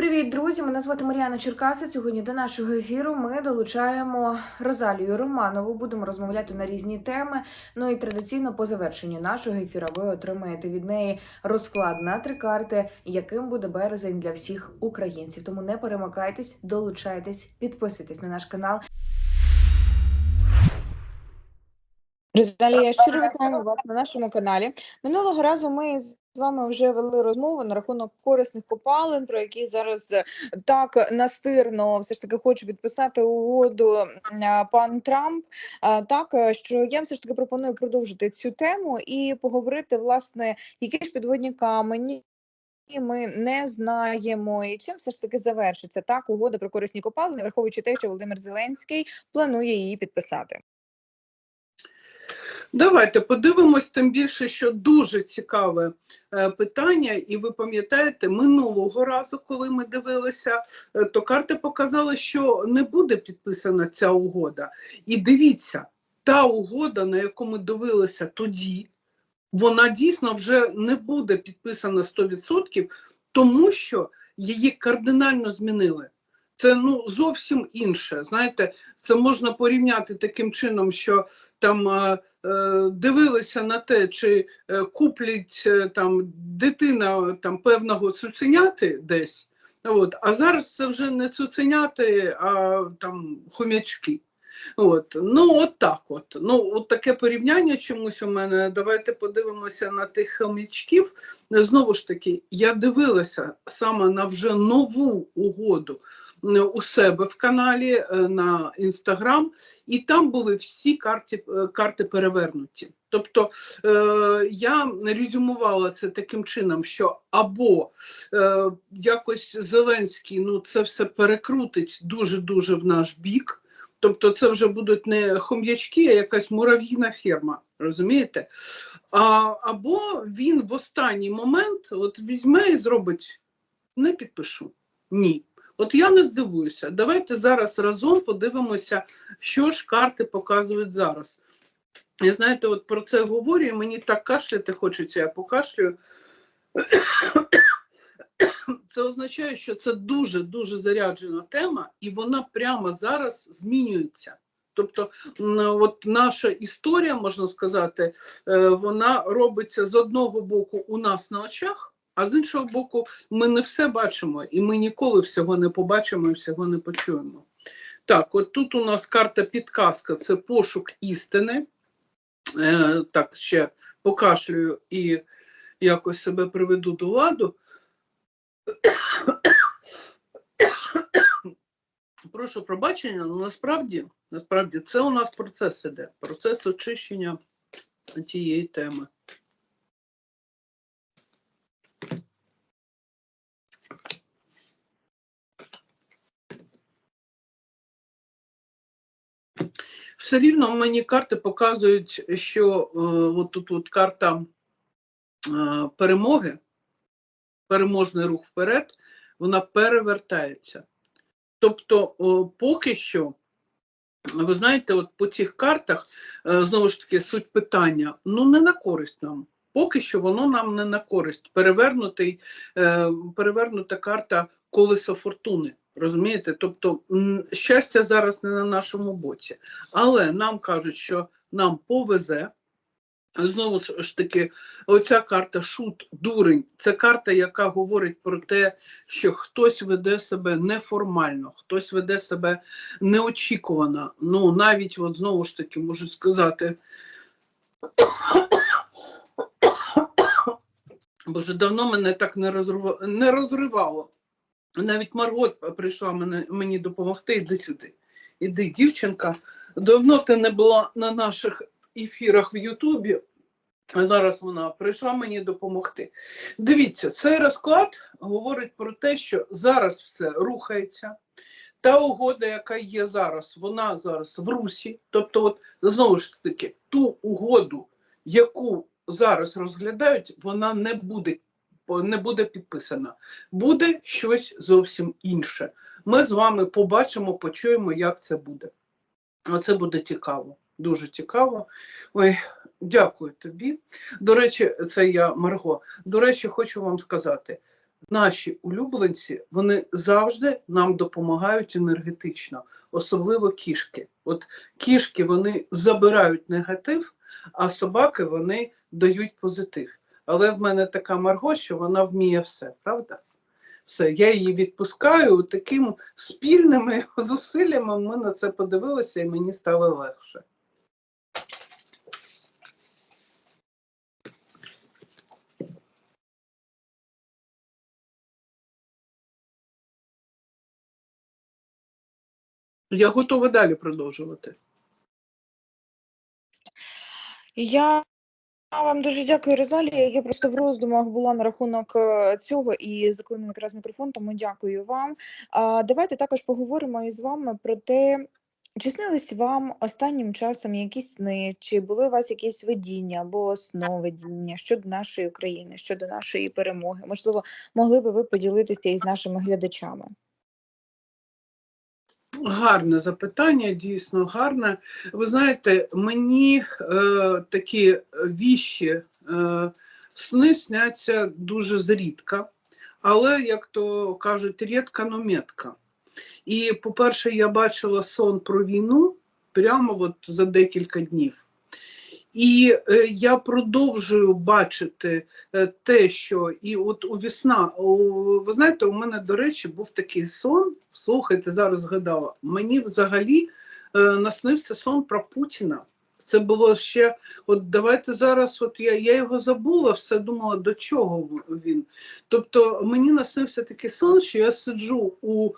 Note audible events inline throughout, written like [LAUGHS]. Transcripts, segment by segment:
Привіт, друзі! Мене звати Мар'яна Черкаса. Сьогодні до нашого ефіру ми долучаємо Розалію Романову. Будемо розмовляти на різні теми. Ну і традиційно по завершенні нашого ефіру ви отримаєте від неї розклад на три карти, яким буде березень для всіх українців. Тому не перемикайтесь, долучайтесь, підписуйтесь на наш канал. Розалія, щиро вітаємо вас на нашому каналі. Минулого разу ми з вами вже вели розмову на рахунок корисних копалин, про які зараз е, так настирно все ж таки хоче підписати угоду пан Трамп. Так е, що я все ж таки пропоную продовжити цю тему і поговорити, власне, які ж підводні камені. Ми не знаємо, і чим все ж таки завершиться так угода про корисні копалини, враховуючи те, що Володимир Зеленський планує її підписати. Давайте подивимось, тим більше, що дуже цікаве е, питання, і ви пам'ятаєте, минулого разу, коли ми дивилися, е, то карти показали, що не буде підписана ця угода. І дивіться, та угода, на яку ми дивилися тоді, вона дійсно вже не буде підписана 100%, тому що її кардинально змінили. Це ну зовсім інше. Знаєте, це можна порівняти таким чином, що там е, дивилися на те, чи е, куплять е, там дитина там певного цуценяти десь. От, а зараз це вже не цуценяти, а там хомячки. От, ну от так от. Ну, от таке порівняння чомусь у мене. Давайте подивимося на тих хомячків. Знову ж таки, я дивилася саме на вже нову угоду е, у себе в каналі е, на інстаграм, і там були всі карти, е, карти перевернуті. Тобто е, я резюмувала це таким чином, що або е, якось Зеленський ну, це все перекрутить дуже-дуже в наш бік. Тобто це вже будуть не хом'ячки, а якась мурав'їна ферма, розумієте? А, або він в останній момент от візьме і зробить не підпишу. Ні. От я не здивуюся. Давайте зараз разом подивимося, що ж карти показують зараз. І знаєте, от про це говорю, мені так кашляти хочеться, я покашлюю. Це означає, що це дуже-дуже заряджена тема, і вона прямо зараз змінюється. Тобто, от наша історія, можна сказати, е, вона робиться з одного боку у нас на очах, а з іншого боку, ми не все бачимо, і ми ніколи всього не побачимо і всього не почуємо. Так, от тут у нас карта підказка це пошук істини. Е, так, ще покашлюю і якось себе приведу до ладу. Прошу пробачення, але насправді, насправді це у нас процес іде, процес очищення тієї теми. Все рівно мені карти показують, що е, от тут от карта е, перемоги, переможний рух вперед, вона перевертається. Тобто, о, поки що, ви знаєте, от по цих картах, е, знову ж таки, суть питання, ну не на користь нам. Поки що воно нам не на користь. Перевернутий, е, перевернута карта колеса фортуни. Розумієте? Тобто щастя зараз не на нашому боці. Але нам кажуть, що нам повезе. Знову ж таки, оця карта шут, дурень, це карта, яка говорить про те, що хтось веде себе неформально, хтось веде себе неочікувано. Ну, навіть, от знову ж таки, можу сказати, [COUGHS] бо вже давно мене так не розривало. Навіть Маргот прийшла мене, мені допомогти, іди сюди. Іди, дівчинка. Давно ти не була на наших ефірах в Ютубі. А Зараз вона прийшла мені допомогти. Дивіться, цей розклад говорить про те, що зараз все рухається. Та угода, яка є зараз, вона зараз в русі. Тобто, от знову ж таки, ту угоду, яку зараз розглядають, вона не буде, не буде підписана. Буде щось зовсім інше. Ми з вами побачимо, почуємо, як це буде. Оце буде цікаво, дуже цікаво. Ой, дякую тобі. До речі, це я Марго. До речі, хочу вам сказати: наші улюбленці вони завжди нам допомагають енергетично, особливо кішки. От кішки вони забирають негатив, а собаки вони дають позитив. Але в мене така Марго, що вона вміє все, правда? Все, я її відпускаю таким спільними [LAUGHS] зусиллями. Ми на це подивилися, і мені стало легше. Я готова далі продовжувати. Я вам дуже дякую, Розалія. Я просто в роздумах була на рахунок е, цього і заклинила якраз мікрофон, тому дякую вам. А, давайте також поговоримо із вами про те, чи снились вам останнім часом якісь сни, чи були у вас якісь видіння або сновидіння щодо нашої України, щодо нашої перемоги? Можливо, могли би ви поділитися із нашими глядачами? Гарне запитання, дійсно гарне. Ви знаєте, мені е, такі віщі е, сни сняться дуже зрідка, але, як то кажуть, рідка, но метка. І, по-перше, я бачила сон про війну прямо от за декілька днів. І е, я продовжую бачити е, те, що і от у весна, у, ви знаєте, у мене, до речі, був такий сон. Слухайте, зараз згадала. Мені взагалі е, наснився сон про Путіна. Це було ще, от давайте зараз, от я, я його забула, все думала, до чого він. Тобто мені наснився такий сон, що я сиджу у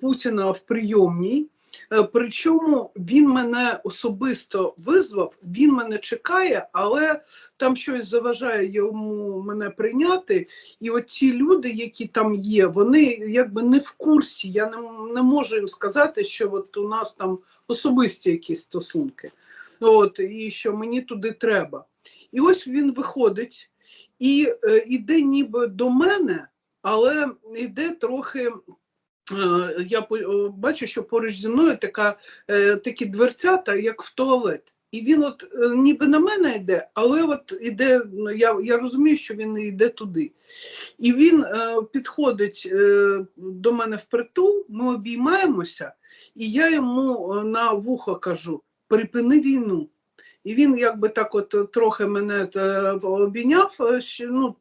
Путіна в прийомній. Е, Причому він мене особисто визвав, він мене чекає, але там щось заважає йому мене прийняти. І от ці люди, які там є, вони якби не в курсі. Я не, не можу їм сказати, що от у нас там особисті якісь стосунки. От, і що мені туди треба. І ось він виходить і е, іде ніби до мене, але йде трохи. Е, я по- бачу, що поруч зі мною така, е, такі дверцята, як в туалет. І він от е, ніби на мене йде, але от іде, ну, я, я розумію, що він йде туди. І він е, підходить е, до мене впритул, ми обіймаємося, і я йому е, на вухо кажу: припини війну. І він якби так от е, трохи мене е, обійняв, е, ну,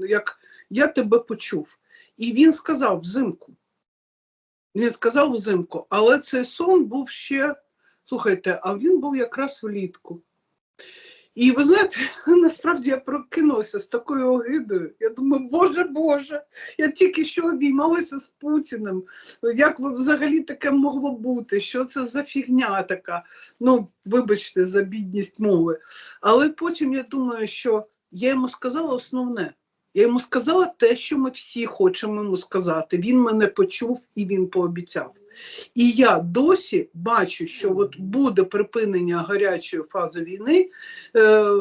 як я тебе почув. І він сказав взимку. Він сказав взимку, але цей сон був ще, слухайте, а він був якраз влітку. І ви знаєте, [LAUGHS] насправді я прокинулася з такою огидою. Я думаю, Боже Боже, я тільки що обіймалася з Путіним. Як взагалі таке могло бути? Що це за фігня така? Ну, вибачте, за бідність мови. Але потім я думаю, що я йому сказала основне. Я йому сказала те, що ми всі хочемо йому сказати. Він мене почув і він пообіцяв. І я досі бачу, що от буде припинення гарячої фази війни, е,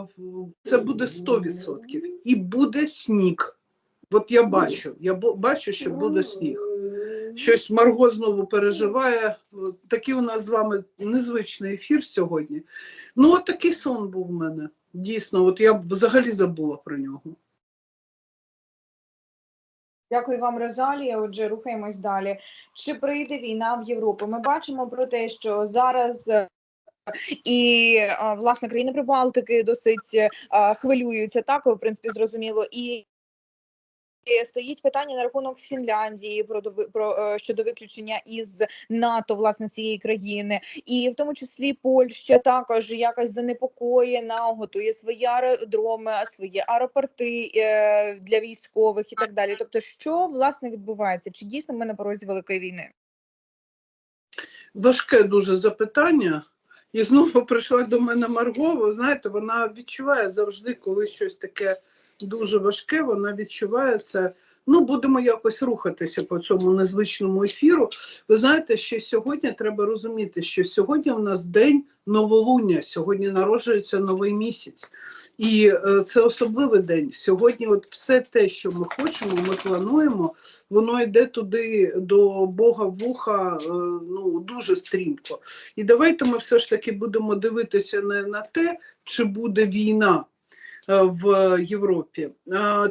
це буде 100%. І буде сніг. От я бачу, я бачу, що буде сніг. Щось Марго знову переживає. Такий у нас з вами незвичний ефір сьогодні. Ну, от такий сон був в мене. Дійсно, от я взагалі забула про нього. Дякую вам, Розалія. Отже, рухаємось далі. Чи прийде війна в Європу? Ми бачимо про те, що зараз. е, І власне країни Прибалтики досить е, хвилюються так, в принципі, зрозуміло. І стоїть питання на рахунок Фінляндії про про е, щодо виключення із НАТО власне цієї країни, і в тому числі Польща також якось занепокоєна, готує свої аеродроми, свої аеропорти е, для військових і так далі. Тобто, що власне відбувається? Чи дійсно ми на порозі великої війни? Важке дуже запитання. І знову [LAUGHS] прийшла до мене Марго. Ви знаєте, вона відчуває завжди, коли щось таке дуже важке, вона відчуває це. Ну, будемо якось рухатися по цьому незвичному ефіру. Ви знаєте, що сьогодні треба розуміти, що сьогодні у нас день новолуння, сьогодні народжується новий місяць. І е, це особливий день. Сьогодні, от все те, що ми хочемо, ми плануємо, воно йде туди до Бога вуха е, ну, дуже стрімко. І давайте ми все ж таки будемо дивитися не на те, чи буде війна в Європі,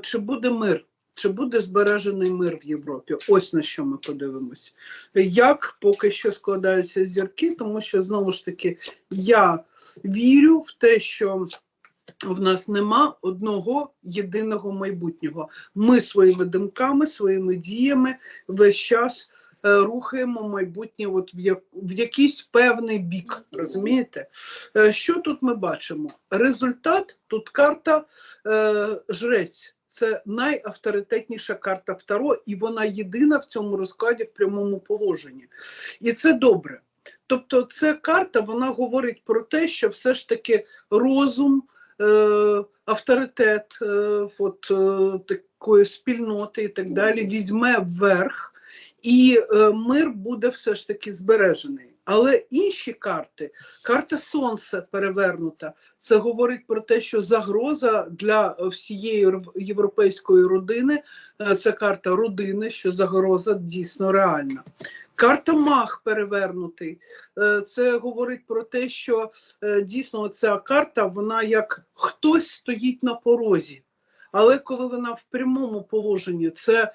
чи буде мир. Чи буде збережений мир в Європі? Ось на що ми подивимось. Як поки що складаються зірки, тому що знову ж таки я вірю в те, що в нас нема одного єдиного майбутнього. Ми своїми думками, своїми діями весь час е, рухаємо майбутнє от в, як, в якийсь певний бік. Розумієте? Е, що тут ми бачимо? Результат тут карта е, жрець. Це найавторитетніша карта Таро, і вона єдина в цьому розкладі в прямому положенні. І це добре. Тобто, ця карта вона говорить про те, що все ж таки розум, е, авторитет е, от, е, такої спільноти і так далі візьме вверх, і е, мир буде все ж таки збережений. Але інші карти, карта Сонце перевернута, це говорить про те, що загроза для всієї європейської родини е, це карта родини, що загроза дійсно реальна. Карта Мах перевернутий. е, Це говорить про те, що дійсно ця карта, вона як хтось стоїть на порозі. Але коли вона в прямому положенні, це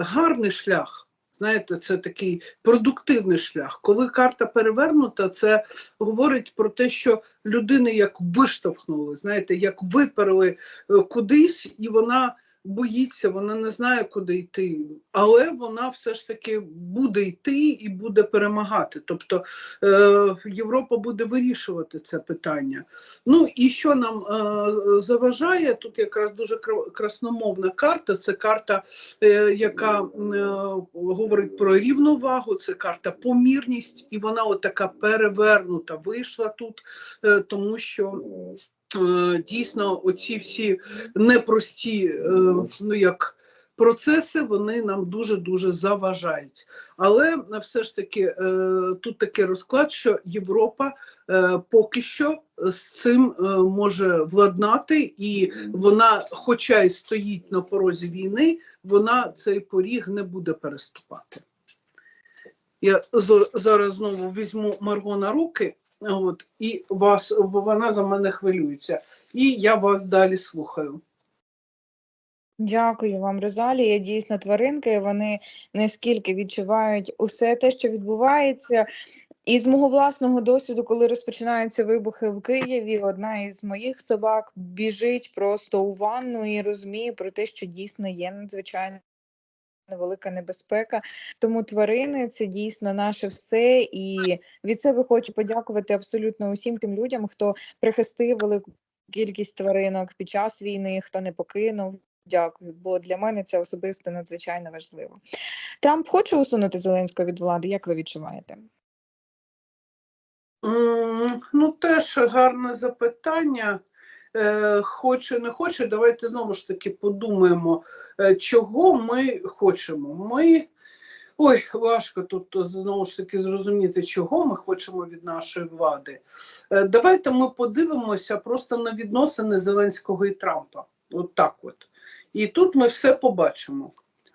гарний шлях. Знаєте, це такий продуктивний шлях. Коли карта перевернута, це говорить про те, що людини як виштовхнули, знаєте, як виперли е, кудись, і вона боїться, вона не знає, куди йти. Але вона все ж таки буде йти і буде перемагати. Тобто е, Європа буде вирішувати це питання. Ну і що нам е, заважає? Тут якраз дуже красномовна карта. Це карта, е, яка е, говорить про рівновагу, це карта помірність, і вона отака перевернута вийшла тут, е, тому що. Е, Дійсно, оці всі непрості е, ну як процеси вони нам дуже дуже заважають. Але е, все ж таки тут такий розклад, що Європа поки що з цим може владнати, і вона, хоча й стоїть на порозі війни, вона цей поріг не буде переступати. Я зараз знову візьму Марго на руки, от, і вас, вона за мене хвилюється. І я вас далі слухаю. Дякую вам, Розалія. Дійсно, тваринки вони наскільки відчувають усе те, що відбувається. І з мого власного досвіду, коли розпочинаються вибухи в Києві, одна із моїх собак біжить просто у ванну і розуміє про те, що дійсно є надзвичайно велика небезпека. Тому тварини це дійсно наше все. І від себе хочу подякувати абсолютно усім тим людям, хто прихистив велику кількість тваринок під час війни, хто не покинув. Дякую, бо для мене це особисто надзвичайно важливо. Трамп хоче усунути Зеленського від влади. Як ви відчуваєте? М, Ну, теж гарне запитання. Е, Хоче, не хоче, давайте знову ж таки подумаємо, е, чого ми хочемо. Ми, ой, важко тут знову ж таки зрозуміти, чого ми хочемо від нашої влади. Е, Давайте ми подивимося просто на відносини Зеленського і Трампа. От так от. І тут ми все побачимо.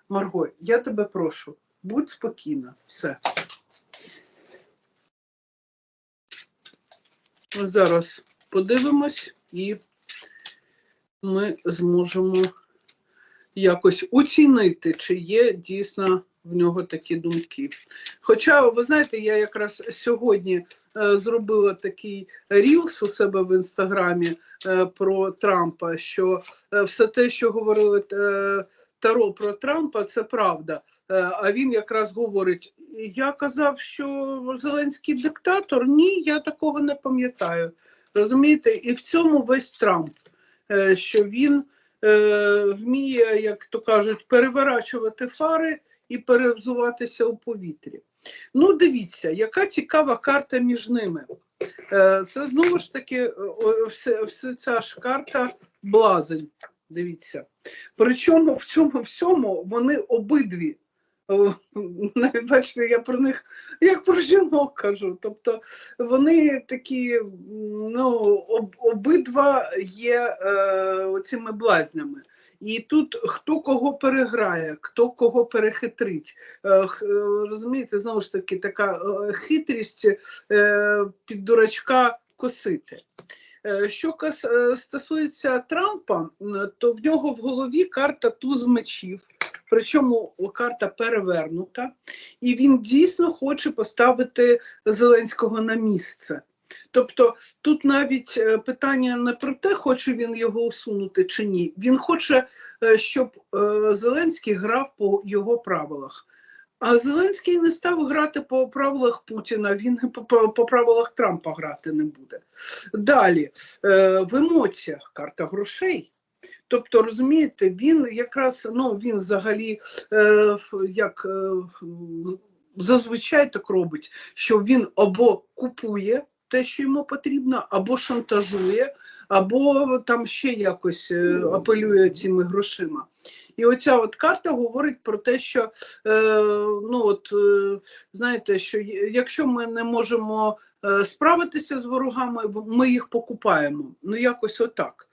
Марго, я тебе прошу, будь спокійна, все. Зараз подивимось, і ми зможемо якось оцінити, чи є дійсно в нього такі думки. Хоча, ви знаєте, я якраз сьогодні е, зробила такий рілс у себе в інстаграмі е, про Трампа, що е, все те, що говорили е, Таро про Трампа, це правда. Е, а він якраз говорить: я казав, що Зеленський диктатор. Ні, я такого не пам'ятаю. Розумієте, і в цьому весь Трамп, що він е, вміє, як то кажуть, переворачувати фари і перевзуватися у повітрі. Ну, дивіться, яка цікава карта між ними. Е, Це знову ж таки е, все ця ж карта блазень. Дивіться. Причому в цьому всьому вони обидві. Бачите, я про них як про жінок кажу. Тобто вони такі, ну, об, обидва є е, оцими блазнями. І тут хто кого переграє, хто кого перехитрить. Е, е, розумієте, знову ж таки, така е, хитрість е, під дурачка косити. Е, Що стосується Трампа, то в нього в голові карта туз мечів, причому карта перевернута, і він дійсно хоче поставити Зеленського на місце. Тобто тут навіть е, питання не про те, хоче він його усунути чи ні. Він хоче, е, щоб е, Зеленський грав по його правилах. А Зеленський не став грати по правилах Путіна, він по, по, по правилах Трампа грати не буде. Далі, в емоціях карта грошей. Тобто, розумієте, він якраз ну він взагалі е, як е, зазвичай так робить, що він або купує те, що йому потрібно, або шантажує, або там ще якось е, апелює цими грошима. І оця от карта говорить про те, що е, ну от е, знаєте, що якщо ми не можемо е, справитися з ворогами, ми їх покупаємо. Ну якось отак.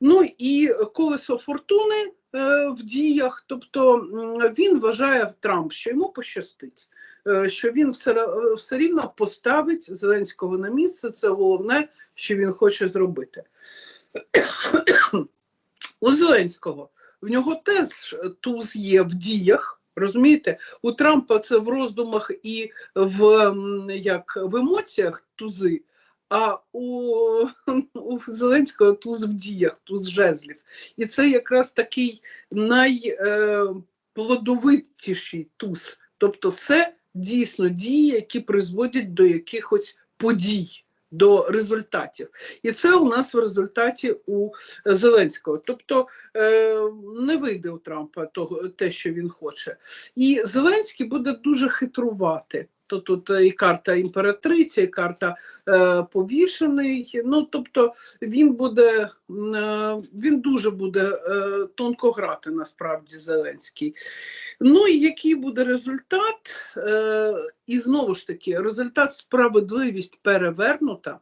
Ну і колесо фортуни е, в діях, тобто він вважає Трамп, що йому пощастить, що він все, все рівно поставить Зеленського на місце. Це головне, що він хоче зробити. У Зеленського в нього теж туз є в діях. Розумієте, у Трампа це в роздумах і в, як, в емоціях тузи, а у, у Зеленського туз в діях, туз жезлів. І це якраз такий найплодовитіший туз. Тобто, це дійсно дії, які призводять до якихось подій, до результатів. І це у нас в результаті у Зеленського. Тобто е, не вийде у Трампа того, те, що він хоче. І Зеленський буде дуже хитрувати. То тут і карта імператриці, і карта е, повішений. Ну тобто він буде е, він дуже буде е, тонко грати насправді Зеленський. Ну і який буде результат? Е, і знову ж таки, результат справедливість перевернута.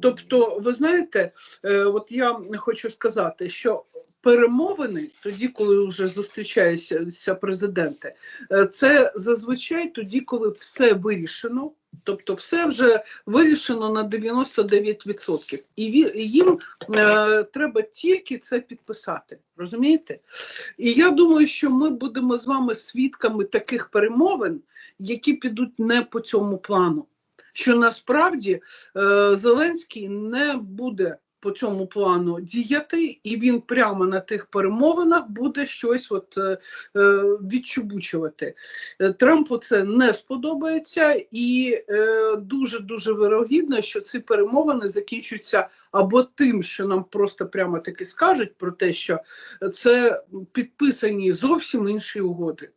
Тобто, ви знаєте, е, от я хочу сказати, що перемовини, тоді, коли вже зустрічаються президенти, е, це зазвичай тоді, коли все вирішено. Тобто все вже вирішено на 99%. І їм е, треба тільки це підписати. Розумієте? І я думаю, що ми будемо з вами свідками таких перемовин, які підуть не по цьому плану. Що насправді е, Зеленський не буде по цьому плану діяти, і він прямо на тих перемовинах буде щось от, е, е, відчубучувати. Е, Трампу це не сподобається, і дуже дуже вирогідно, що ці перемовини закінчаться або тим, що нам просто прямо таки скажуть про те, що це підписані зовсім інші угоди.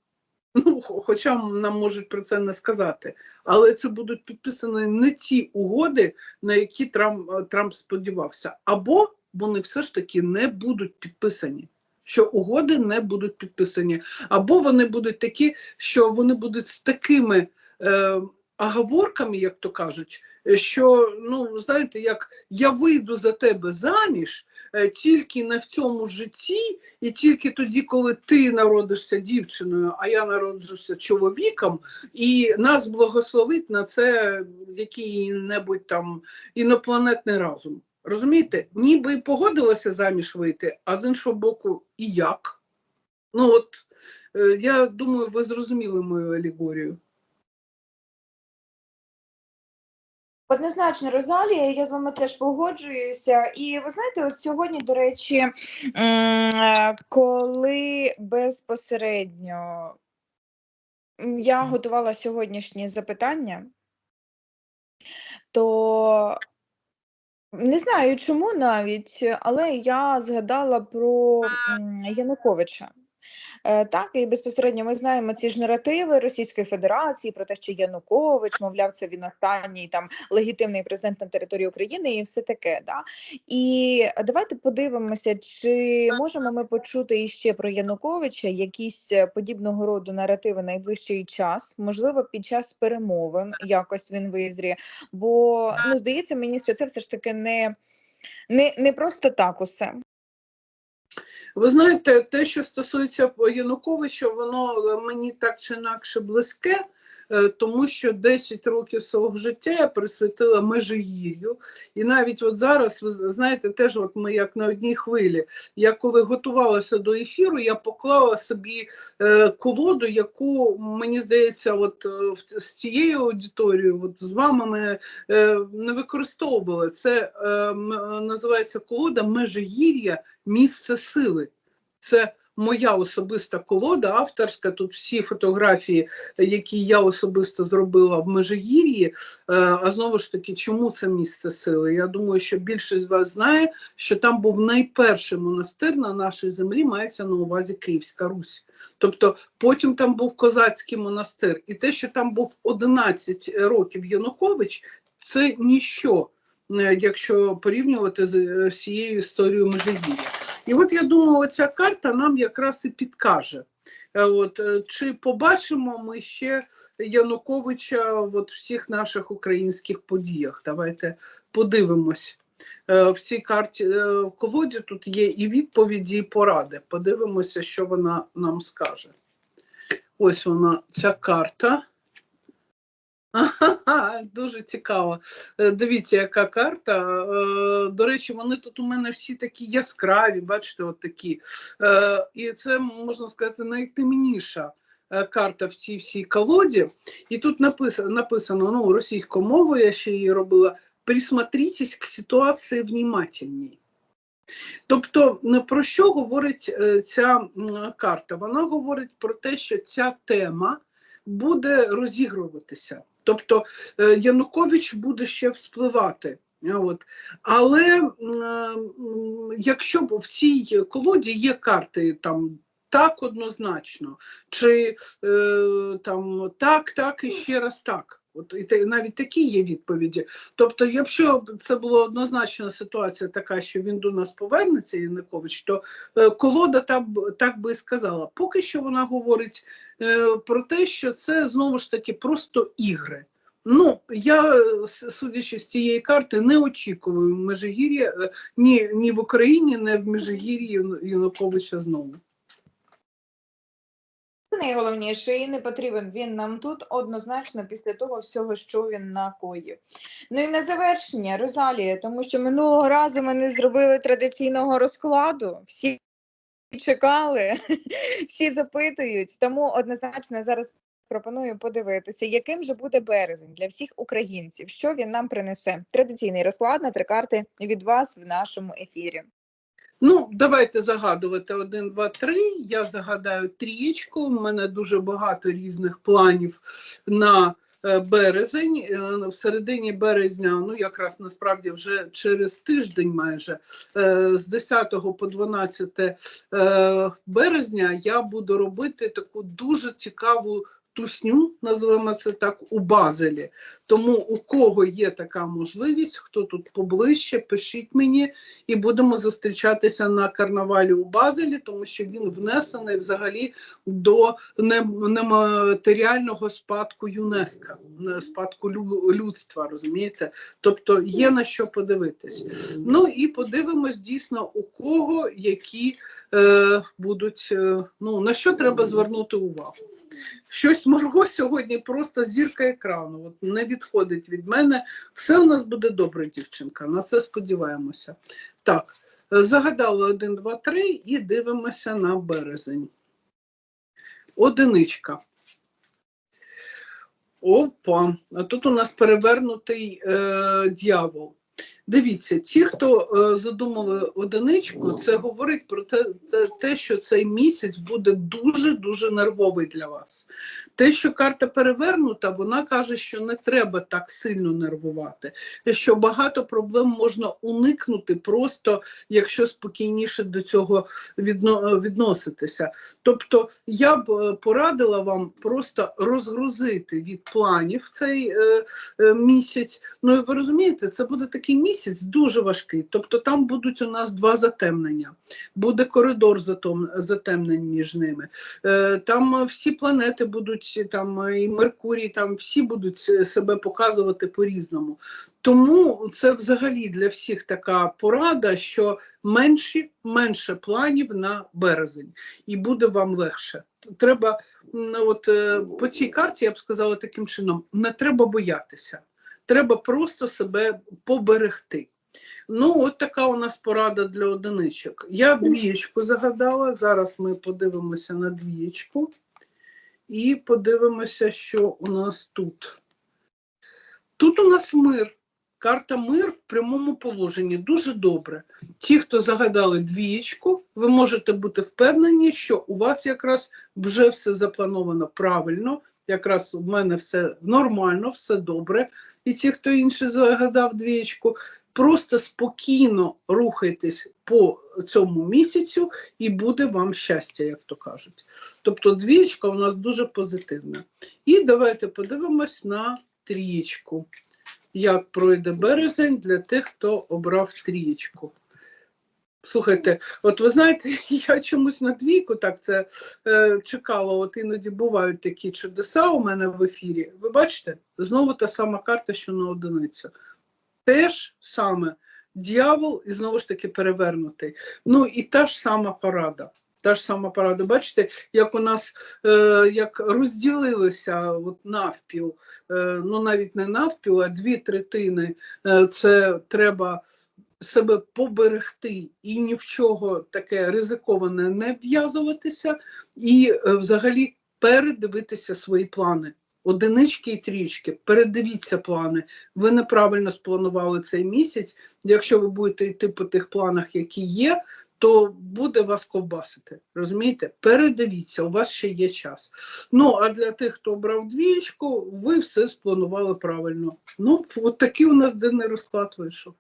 Хо- хоча нам можуть про це не сказати, але це будуть підписані не ті угоди, на які Трамп, е, Трамп сподівався, або вони все ж таки не будуть підписані. Що угоди не будуть підписані, або вони будуть такі, що вони будуть з такими е, оговорками, як то кажуть, е, що ну знаєте, як я вийду за тебе заміж е, тільки не в цьому житті, і тільки тоді, коли ти народишся дівчиною, а я народжуся чоловіком, і нас благословить на це який-небудь там інопланетний разум. Розумієте, ніби погодилася заміж вийти, а з іншого боку, і як? Ну от е, я думаю, ви зрозуміли мою алегорію. Однозначно, Розалія, я з вами теж погоджуюся. І ви знаєте, от сьогодні, до речі, е, коли безпосередньо я готувала сьогоднішні запитання, то не знаю чому навіть, але я згадала про Януковича. Е, Так, і безпосередньо ми знаємо ці ж наративи Російської Федерації про те, що Янукович, мовляв, це він останній там легітимний президент на території України і все таке. Да? І давайте подивимося, чи можемо ми почути іще про Януковича якісь е, подібного роду наративи найближчий час, можливо, під час перемовин якось він визріє. Бо ну здається мені, що це все ж таки не, не, не просто так усе. Ви знаєте, те, що стосується Януковича, воно мені так чи інакше близьке. Е, тому що 10 років свого життя я присвятила Межигір'ю. І навіть от зараз, ви знаєте, теж от ми як на одній хвилі. Я коли готувалася до ефіру, я поклала собі е, колоду, яку мені здається, от е, з цією аудиторією, от з вами ми не використовували. Це називається колода Межигір'я місце сили. Це моя особиста колода, авторська. Тут всі фотографії, які я особисто зробила в Межигір'ї. Е, А знову ж таки, чому це місце сили? Я думаю, що більшість з вас знає, що там був найперший монастир на нашій землі, мається на увазі Київська Русь. Тобто потім там був козацький монастир, і те, що там був 11 років Янукович, це ніщо, е, якщо порівнювати з е, всією історією Межигір'я. І от я думаю, ця карта нам якраз і підкаже. Е, От, е, чи побачимо ми ще Януковича в всіх наших українських подіях? Давайте подивимось. Е, В цій карті в колоді тут є і відповіді, і поради. Подивимося, що вона нам скаже. Ось вона, ця карта. Ага, дуже цікаво. Е, Дивіться, яка карта. Е, До речі, вони тут у мене всі такі яскраві, бачите, от такі. Е, І це, можна сказати, найтемніша карта в цій всій колоді. І тут написано, написано ну, російською мовою, я ще її робила. Присмотритесь к ситуації внимательней. Тобто, про що говорить ця карта? Вона говорить про те, що ця тема буде розігруватися. Тобто е, Янукович буде ще вспливати. Е, От. Але якщо в цій колоді є карти там так однозначно, чи е, там так, так і ще раз так. От і навіть такі є відповіді. Тобто, якщо це була однозначна ситуація така, що він до нас повернеться, Янукович, то е, колода так, так би і сказала. Поки що вона говорить е, про те, що це знову ж таки просто ігри. Ну, я, е, судячи з цієї карти, не очікую Межигір'я е, ні, ні в Україні, ні в Межигір'ї Януковича знову. Найголовніше і не потрібен він нам тут однозначно після того всього, що він накоїв. Ну і на завершення Розалія, тому що минулого разу ми не зробили традиційного розкладу. Всі чекали, [LAUGHS] всі запитують. Тому однозначно зараз пропоную подивитися, яким же буде березень для всіх українців, що він нам принесе. Традиційний розклад на три карти від вас в нашому ефірі. Ну, давайте загадувати один, два, три. Я загадаю трієчку. У мене дуже багато різних планів на е, березень. Е, В середині березня, ну якраз насправді вже через тиждень, майже е, з 10 по 12 е, березня, я буду робити таку дуже цікаву. Тусню, називаємо це так, у Базелі. Тому у кого є така можливість, хто тут поближче, пишіть мені, і будемо зустрічатися на карнавалі у Базелі, тому що він внесений взагалі до нематеріального спадку ЮНЕСКО, не спадку людства, розумієте? Тобто є на що подивитись. Ну і подивимось дійсно у кого які е, будуть, е, ну на що треба звернути увагу. Щось Марго сьогодні просто зірка екрану. От не відходить від мене. Все у нас буде добре, дівчинка. На це сподіваємося. Так, загадали 1, 2, 3 і дивимося на березень. Одиничка. Опа, а тут у нас перевернутий е, дьявол. Дивіться, ті, хто е, задумали одиничку, це говорить про те, те, те, що цей місяць буде дуже-дуже нервовий для вас. Те, що карта перевернута, вона каже, що не треба так сильно нервувати, що багато проблем можна уникнути, просто якщо спокійніше до цього відно, відноситися. Тобто я б е, порадила вам просто розгрузити від планів цей е, е, місяць. Ну і ви розумієте, це буде такий місяць. Місяць дуже важкий. Тобто там будуть у нас два затемнення, буде коридор затемнень між ними. Е, Там всі планети будуть, там і Меркурій, там всі будуть себе показувати по-різному. Тому це взагалі для всіх така порада, що менші, менше планів на березень, і буде вам легше. Треба от е, по цій карті, я б сказала таким чином: не треба боятися, треба просто себе поберегти. Ну, от така у нас порада для одиничок. Я двієчку загадала. Зараз ми подивимося на двієчку і подивимося, що у нас тут. Тут у нас мир. Карта мир в прямому положенні дуже добре. Ті, хто загадали двієчку, ви можете бути впевнені, що у вас якраз вже все заплановано правильно. Якраз у мене все нормально, все добре. І ті, хто інший загадав двієчку, просто спокійно рухайтесь по цьому місяцю, і буде вам щастя, як то кажуть. Тобто двієчка у нас дуже позитивна. І давайте подивимось на трієчку. Як пройде березень для тих, хто обрав трієчку. Слухайте, от ви знаєте, [LAUGHS] я чомусь на двійку так це е, чекала. От іноді бувають такі чудеса у мене в ефірі. Ви бачите, знову та сама карта, що на одиницю. Теж саме дьявол і знову ж таки перевернутий. Ну і та ж сама порада. Та ж сама порада. Бачите, як у нас е, як розділилися от навпіл, е, ну навіть не навпіл, а дві третини. Е, це треба себе поберегти і ні в чого таке ризиковане не в'язуватися, і е, взагалі передивитися свої плани. Одинички і трічки, передивіться плани. Ви неправильно спланували цей місяць. Якщо ви будете йти по тих планах, які є, то буде вас ковбасити. Розумієте? Передивіться, у вас ще є час. Ну а для тих, хто обрав двічку, ви все спланували правильно. Ну, от такий у нас денний розклад вийшов.